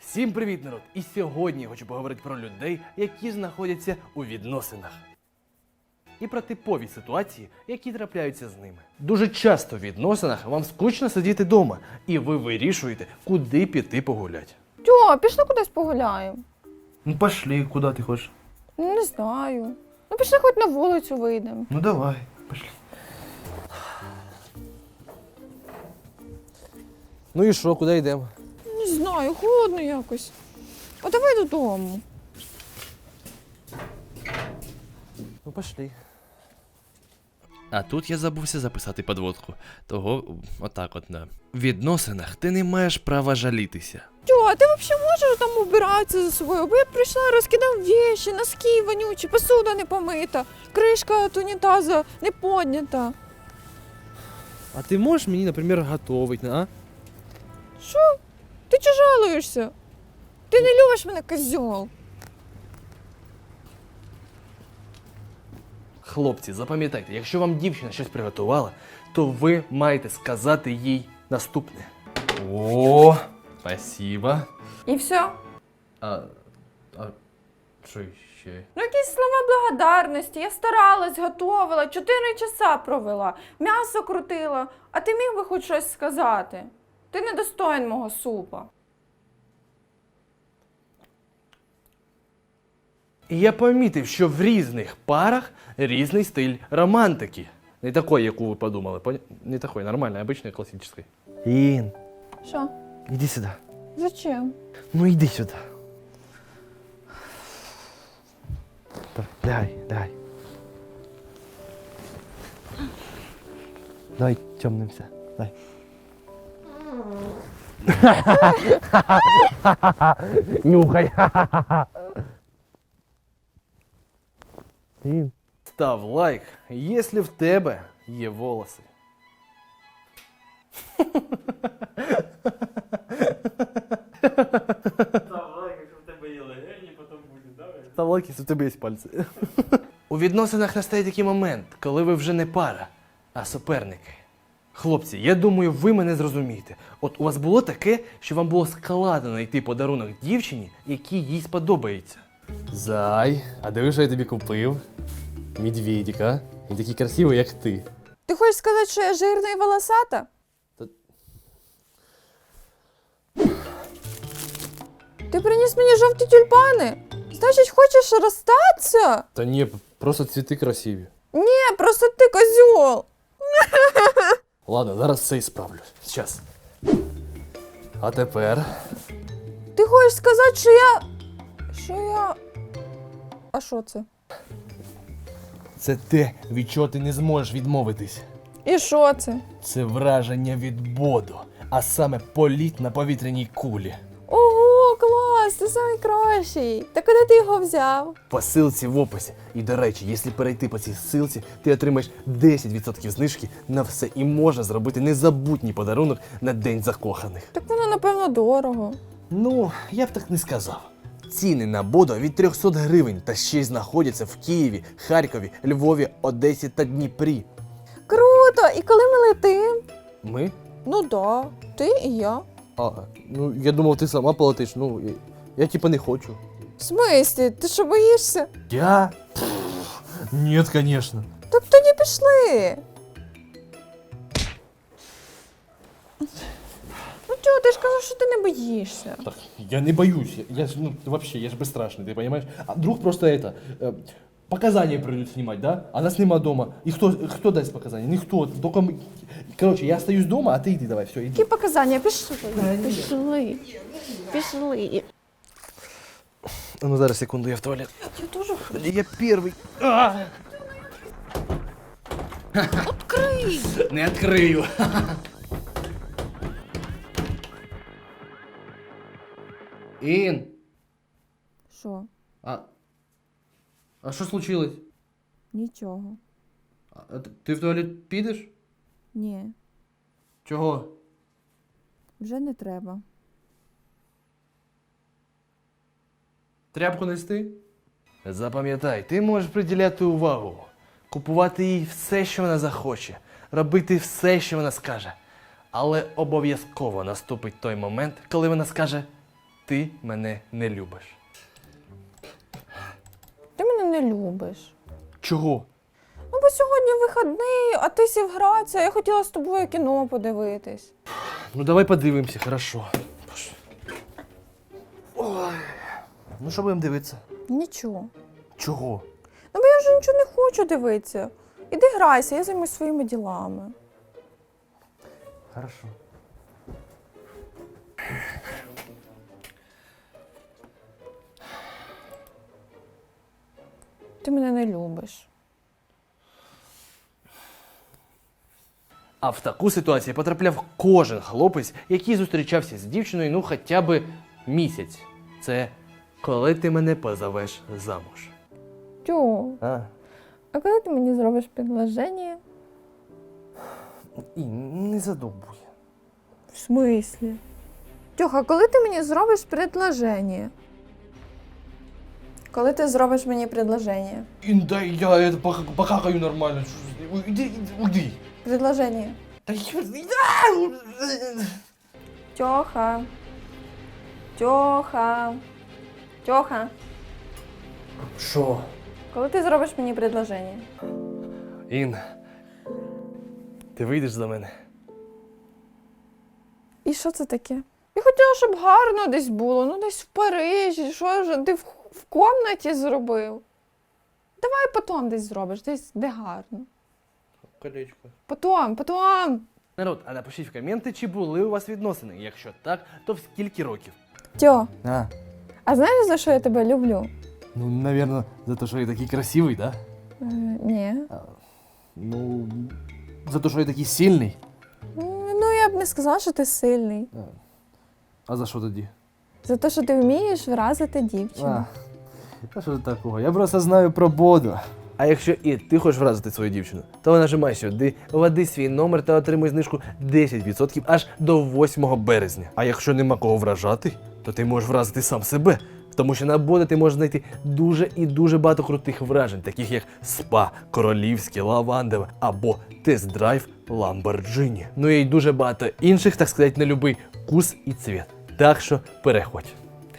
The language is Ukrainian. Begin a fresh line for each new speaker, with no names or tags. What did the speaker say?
Всім привіт, народ! І сьогодні я хочу поговорити про людей, які знаходяться у відносинах. І про типові ситуації, які трапляються з ними. Дуже часто в відносинах вам скучно сидіти вдома, і ви вирішуєте, куди піти погуляти.
Тьо, пішли кудись погуляємо.
Ну пошли, куди ти хочеш?
Ну, Не знаю. Ну пішли хоч на вулицю вийдемо.
Ну давай, пошли. Ну і що, куди йдемо?
Знаю, холодно якось. А давай додому.
Ну пошли. А тут я забувся записати подводку. Того отак от на. Відносинах ти не маєш права жалітися.
Тьо, а ти взагалі можеш там убиратися за собою? Бо я прийшла, розкидав віші, носки вонючі, посуда не помита, кришка від унітаза не поднята.
А ти можеш мені, наприклад, готувати, а?
Що? Ти чи жалуєшся? Ти не любиш мене, козьол.
Хлопці, запам'ятайте, якщо вам дівчина щось приготувала, то ви маєте сказати їй наступне. О, спасибо.
І все.
А, а що ще?
Ну, якісь слова благодарності. Я старалась, готувала, чотири часа провела, м'ясо крутила, а ти міг би хоч щось сказати. Ти не недостоин мого супа.
І я помітив, що в різних парах різний стиль романтики. Не такой, яку ви подумали. поня- Не такой, нормальний, обичний, класичний. Ін,
Що?
іди сюди.
Зачем?
Ну йди сюди. Давай, давай. Давай темнимся. Дай. Нюхай. Став лайк, якщо в тебе є волоси. Став лайк, якщо в тебе є легені, потім буде, давай. Став лайк, якщо в тебе є пальці. У відносинах настає такий момент, коли ви вже не пара, а суперники. Хлопці, я думаю, ви мене зрозумієте. От у вас було таке, що вам було складно знайти подарунок дівчині, який їй сподобається. Зай, а диви, що я тобі купив? Медведика. Він такий красивий, як ти.
Ти хочеш сказати, що я жирна і волосата?
Та-
Ти приніс мені жовті тюльпани? Значить, хочеш розстатися?
Та ні, просто цвіти красиві.
Ні, просто ти козьол.
Ладно, зараз це і справлю. Зараз. А тепер.
Ти хочеш сказати, що я. Що я. А що це?
Це те, від чого ти не зможеш відмовитись.
І що це?
Це враження від боду, а саме політ на повітряній кулі.
Клас, ти найкращий. Та куди ти його взяв?
По ссылці в описі. І до речі, якщо перейти по цій ссылці, ти отримаєш 10% знижки на все і можна зробити незабутній подарунок на День закоханих.
Так воно, напевно, дорого.
Ну, я б так не сказав. Ціни на Бодо від 300 гривень та ще й знаходяться в Києві, Харкові, Львові, Одесі та Дніпрі.
Круто! І коли ми летим?
Ми?
Ну да, ти і я.
А, ну я думав, ти сама полетиш. Ну, я типа не хочу.
В смислі, ти що боїшся?
Я? Ні, звісно.
Так тоді пішли. Ну чого, ти ж казав, що ти не боїшся.
Так, я не боюсь. Я, я ж, ну, вообще, я ж бесстрашный, ты понимаешь? А вдруг просто это, э, показания придут снимать, да? А нас нема дома. И кто, кто даст показания? Никто. Только мы... Короче, я остаюсь дома, а ты иди давай, все, иди.
Які показання? Пішли. Пішли. Пішли.
А ну зараз, секунду, я в туалет.
Я теж
Я первый. А!
Открий!
Не открою. Ин,
Що?
а... А що случилось?
Нічого.
А, ти- ти в туалет підеш?
Ні,
Чого?
вже не треба.
Тряпку нести? Запам'ятай, ти можеш приділяти увагу, купувати їй все, що вона захоче, робити все, що вона скаже. Але обов'язково наступить той момент, коли вона скаже ти мене не любиш.
Ти мене не любиш.
Чого?
Ну, бо сьогодні вихідний, а ти сів гратися, я хотіла з тобою кіно подивитись.
Ну давай подивимося, хорошо. Ну що будемо дивитися?
Нічого.
Чого?
Ну, бо я вже нічого не хочу дивитися. Іди грайся, я займусь своїми ділами.
Хорошо.
Ти мене не любиш.
А в таку ситуацію потрапляв кожен хлопець, який зустрічався з дівчиною ну хоча б місяць. Це коли ти мене позовеш замуж.
Тю,
А?
а коли ти мені зробиш предложення?
І не задовбуй.
В смислі? Тьоха, коли ти мені зробиш предложення? Коли ти зробиш мені предложення?
Да я это покакаю нормально. Иди, уйди.
Предложення.
Да я...
Тьоха. Тьоха. Тьоха.
Що?
Коли ти зробиш мені предложення?
Ін, ти вийдеш за мене?
І що це таке? Я хотіла, щоб гарно десь було, ну десь в Парижі, що ж ти в, в комнаті зробив. Давай потім десь зробиш, десь де гарно.
Колечко.
Потім, потім.
Народ, а напишіть в коменти, чи були у вас відносини. Якщо так, то в скільки років?
Тьо,
А,
а знаєш, за що я тебе люблю?
ну, наверное, за те, що я такий красивий, да?
Е, ні.
Ну, за те, що я такий сильний.
Ну, я б не сказала, що ти сильний.
А за що тоді?
За те, що ти вмієш вразити дівчину.
А що тут такого? Я просто знаю про Боду. А якщо і ти хочеш вразити свою дівчину, то нажимай сюди, введи свій номер та отримуй знижку 10% аж до 8 березня. А якщо нема кого вражати, то ти можеш вразити сам себе. Тому що на Бода ти можеш знайти дуже і дуже багато крутих вражень, таких як спа, королівське, лавандове або тест-драйв Ламборджині. Ну і дуже багато інших, так сказати, на любий вкус і цвіт. Так що переходь.